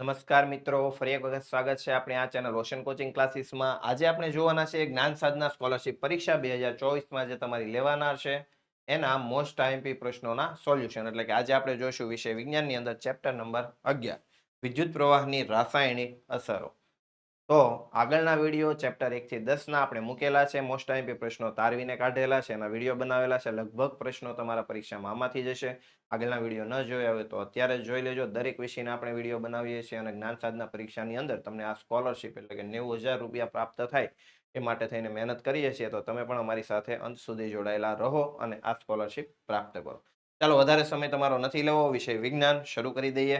નમસ્કાર મિત્રો, ફરી એક વખત સ્વાગત છે આપણે આ ચેનલ રોશન કોચિંગ ક્લાસીસમાં આજે આપણે જોવાના છે જ્ઞાન સાધના સ્કોલરશિપ પરીક્ષા બે હજાર ચોવીસમાં જે તમારી લેવાનાર છે, એના મોસ્ટ આઈએમપી પ્રશ્નોના સોલ્યુશન એટલે કે આજે આપણે જોઈશું વિષય વિજ્ઞાનની અંદર ચેપ્ટર નંબર અગિયાર, વિદ્યુત પ્રવાહની રાસાયણિક અસરો. તો આગળના વીડિયો ચેપ્ટર એકથી દસના આપણે મૂકેલા છે. મોસ્ટ ટાઈમ પ્રશ્નો તારવીને કાઢેલા છે એના વીડિયો બનાવેલા છે. લગભગ પ્રશ્નો તમારા પરીક્ષામાં આમાંથી જશે. આગળના વીડિયો ન જોયા હોય તો અત્યારે જોઈ લેજો. દરેક વિષયના આપણે વીડિયો બનાવીએ છીએ અને જ્ઞાન સાધના પરીક્ષાની અંદર તમને આ સ્કોલરશિપ એટલે કે નેવું હજાર રૂપિયા પ્રાપ્ત થાય એ માટે થઈને મહેનત કરીએ છીએ. તો તમે પણ અમારી સાથે અંત સુધી જોડાયેલા રહો અને આ સ્કોલરશિપ પ્રાપ્ત કરો. ચાલો, વધારે સમય તમારો નથી લેવો. વિષય વિજ્ઞાન શરૂ કરી દઈએ.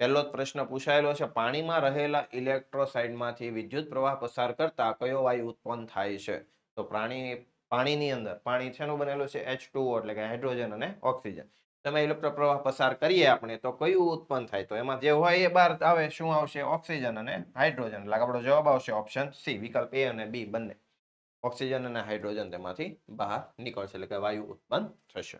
પહેલો જ પ્રશ્ન પૂછાયેલો છે, પાણીમાં રહેલા ઇલેક્ટ્રોસાઇડમાંથી વિદ્યુત પ્રવાહ પસાર કરતા કયો વાયુ ઉત્પન્ન થાય છે? તો પ્રાણી, પાણીની અંદર, પાણી શેનું બનેલું છે? એચ એટલે કે હાઇડ્રોજન અને ઓક્સિજન. તમે ઇલેક્ટ્રો પ્રવાહ પસાર કરીએ આપણે, તો કયું ઉત્પન્ન થાય? તો એમાં જે હોય એ બહાર આવે, શું આવશે? ઓક્સિજન અને હાઇડ્રોજન. એટલે આપણો જવાબ આવશે ઓપ્શન સી વિકલ્પ એ અને બી બંને. ઓક્સિજન અને હાઇડ્રોજન તેમાંથી બહાર નીકળશે, એટલે કે વાયુ ઉત્પન્ન થશે.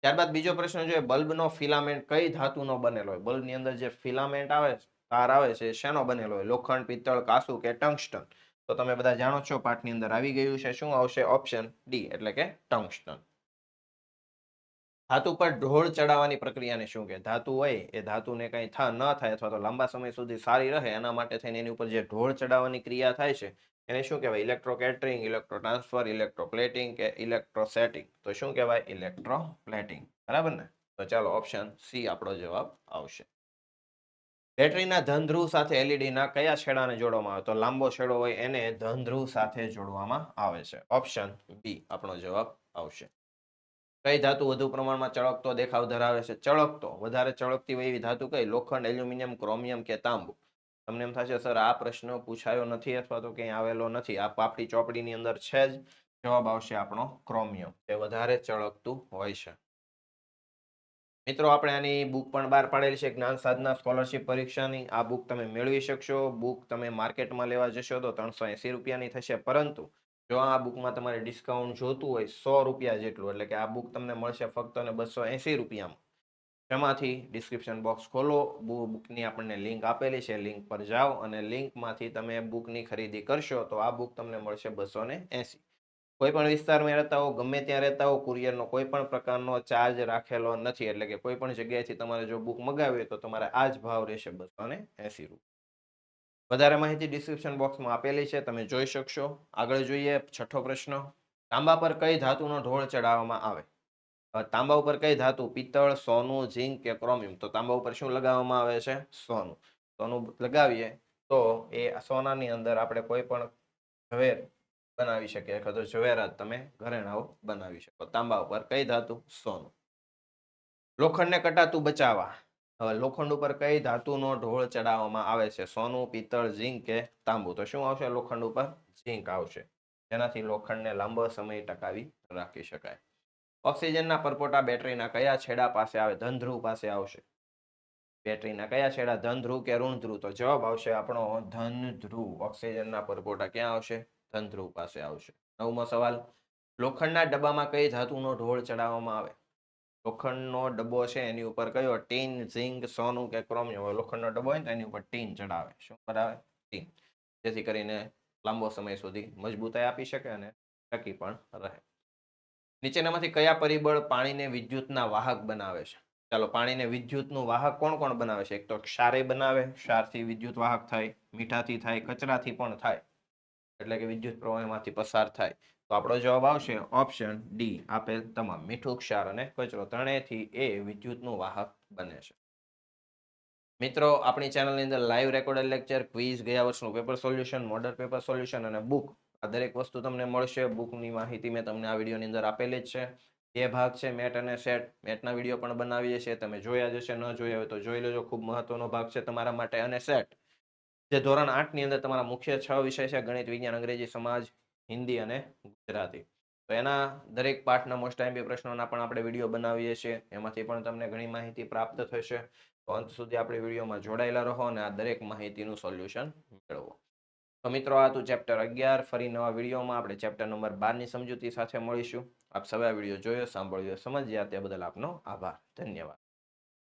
ત્યારબાદ બીજો પ્રશ્ન જોઈએ, બલ્બનો ફિલામેન્ટ કઈ ધાતુનો બનેલો હોય? બલ્બની અંદર જે ફિલામેન્ટ આવે છે તાર આવે છે શેનો બનેલો હોય? લોખંડ, પિત્તળ, કાસુ કે ટંગસ્ટન? તો તમે બધા જાણો છો, પાઠની અંદર આવી ગયું છે. શું આવશે? ઓપ્શન ડી, એટલે કે ટંગસ્ટન. ધાતુ પર ઢોળ ચડાવવાની પ્રક્રિયાને શું કહે? ધાતુ હોય એ ધાતુને કંઈ થા ન થાય અથવા તો લાંબા સમય સુધી સારી રહે, એના માટે થઈને એની ઉપર જે ઢોળ ચડાવવાની ક્રિયા થાય છે, એને શું કહેવાય? Electro catering electro transfer electroplating કે ઇલેક્ટ્રોસેટિંગ તો શું કહેવાય? ઇલેક્ટ્રો પ્લેટિંગ બરાબર ને? તો ચાલો ઓપ્શન સી આપણો જવાબ આવશે. બેટરીના ધનધ્રુવ સાથે એલઈડીના કયા છેડાને જોડવામાં આવે? તો લાંબો છેડો હોય એને ધનધ્રુવ સાથે જોડવામાં આવે છે. ઓપ્શન બી આપણો જવાબ આવશે. કઈ ધાતુ વધુ પ્રમાણમાં ચળકતો દેખાવ ધરાવે છે? ચળકતો. વધારે ચળકતી હોય એવી ધાતુ કઈ? લોખંડ, એલ્યુમિનિયમ, ક્રોમિયમ કે તાંબુ? તમને એમ થશે, સર, આ પ્રશ્ન પૂછાયો નથી અથવા તો ક્યાંય આવેલો નથી. આ પાપડી ચોપડીની અંદર છે જ. જવાબ આવશે આપણો ક્રોમિયમ એ વધારે ચળકતું હોય છે. મિત્રો, આપણે આની બુક પણ બહાર પાડેલી છે, જ્ઞાન સાધના સ્કોલરશિપ પરીક્ષાની. આ બુક તમે મેળવી શકશો. બુક તમે માર્કેટમાં લેવા જશો તો ત્રણસો એંસી રૂપિયાની થશે. પરંતુ જો આ બુકમાં તમારે ડિસ્કાઉન્ટ જોતું હોય સો રૂપિયા જેટલું, એટલે કે આ બુક તમને મળશે ફક્ત અને બસો એંસી રૂપિયામાં. તેમાંથી ડિસ્ક્રિપ્શન બોક્સ ખોલો બુકની આપણને લિંક આપેલી છે લિંક પર જાઓ અને લિંકમાંથી તમે બુકની ખરીદી કરશો તો આ બુક તમને મળશે બસો ને એંસી. કોઈ પણ વિસ્તારમાં રહેતા હો, ગમે ત્યાં રહેતા હો, કુરિયરનો કોઈ પણ પ્રકારનો ચાર્જ રાખેલો નથી, એટલે કે કોઈ પણ જગ્યાએથી તમારે જો બુક મગાવી તો તમારે આ જ ભાવ રહેશે બસો ને એંસી રૂપિયા. વધારે માહિતી ડિસ્ક્રિપ્શન બોક્સમાં આપેલી છે, તમે જોઈ શકશો. આગળ જોઈએ છઠ્ઠો પ્રશ્ન. તાંબા પર કઈ ધાતુનો ઢોળ ચડાવવામાં આવે? તાંબા ઉપર કઈ ધાતુ? પિત્તળ, સોનું, ઝીંક કે ક્રોમિયમ? તો તાંબા ઉપર શું લગાવવામાં આવે છે? સોનું. સોનું લગાવીએ તો એ સોનાની અંદર આપણે કોઈ પણ ઝવેર બનાવી શકીએ અથવા તો ઝવેરાત તમે ઘરેણાઓ બનાવી શકો. તાંબા ઉપર કઈ ધાતુ? સોનું. લોખંડને કટાતું બચાવવા. હવે લોખંડ ઉપર કઈ ધાતુનો ઢોળ ચડાવવામાં આવે છે? સોનું, પિત્તળ, ઝીંક કે તાંબુ? તો શું આવશે લોખંડ ઉપર? ઝીંક આવશે. જેનાથી લોખંડને લાંબો સમય ટકાવી રાખી શકાય. ઓક્સિજનના પરપોટા બેટરીના કયા છેડા પાસે આવે? ધનધ્રુવ પાસે આવશે. બેટરીના કયા છેડા? ધન ધ્રુવ કે ઋણધ્રુવ? તો જવાબ આવશે આપણો ધનધ્રુવ. ઓક્સિજનના પરપોટા ક્યાં આવશે? ધનધ્રુવ પાસે આવશે. નવમો સવાલ. લોખંડના ડબ્બામાં કઈ ધાતુનો ઢોળ ચડાવવામાં આવે? લોખંડનો ડબ્બો છે એની ઉપર કયો? ટીન, ઝીંક, સોનું કે ક્રોમિયમ લોખંડનો ડબ્બો હોય ને એની ઉપર ટીન ચડાવે. શું કરાવે ટીન. જેથી કરીને લાંબો સમય સુધી મજબૂતાઈ આપી શકે અને ટકી પણ રહે. નીચેનામાંથી કયા પરિબળ પાણીને વિદ્યુતના વાહક બનાવે છે? ચાલો, પાણીને વિદ્યુતનું વાહક કોણ કોણ બનાવે છે? એક તો ક્ષારે બનાવે. ક્ષારથી વિદ્યુત વાહક થાય, મીઠાથી થાય, કચરાથી પણ થાય. એટલે કે વિદ્યુત પ્રવાહમાંથી પસાર થાય. તો આપણો જવાબ આવશે ઓપ્શન ડી આપેલ તમામ મીઠું ક્ષાર અને કચરો ત્રણેયથી એ વિદ્યુતનું વાહક બને છે. મિત્રો, આપણી ચેનલની અંદર લાઈવ રેકોર્ડેડ લેક્ચર ક્વિઝ ગયા વર્ષનું paper solution model paper solution અને બુક આ દરેક વસ્તુ તમને મળશે. બુકની માહિતી મેં તમને આ વિડીયોની અંદર આપેલી જ છે. બે ભાગ છે મેટ અને સેટ, મેટના વીડિયો પણ બનાવીએ છીએ. તમે જોયા જશે ન જોયા હોય તો જોઈ લેજો. ખૂબ મહત્વનો ભાગ છે તમારા માટે અને સેટ. જે ધોરણ આઠની અંદર તમારા મુખ્ય છ વિષય છે, ગણિત, વિજ્ઞાન, અંગ્રેજી, સમાજ હિન્દી અને ગુજરાતી. તો એના દરેક પાઠના મોસ્ટ ટાઈમ પ્રશ્નોના પણ આપણે વીડિયો બનાવીએ છીએ. એમાંથી પણ તમને ઘણી માહિતી પ્રાપ્ત થશે. તો અંત સુધી આપણે વિડીયોમાં જોડાયેલા રહો અને આ દરેક માહિતીનું સોલ્યુશન મેળવો. તો મિત્રો, આ હતું ચેપ્ટર અગિયાર. ફરી નવા વિડીયોમાં આપણે ચેપ્ટર નંબર બારની સમજૂતી સાથે મળીશું. આપ આ વીડિયો જોયો, સાંભળ્યો, સમજ્યા. તે બદલ આપનો આભાર. ધન્યવાદ.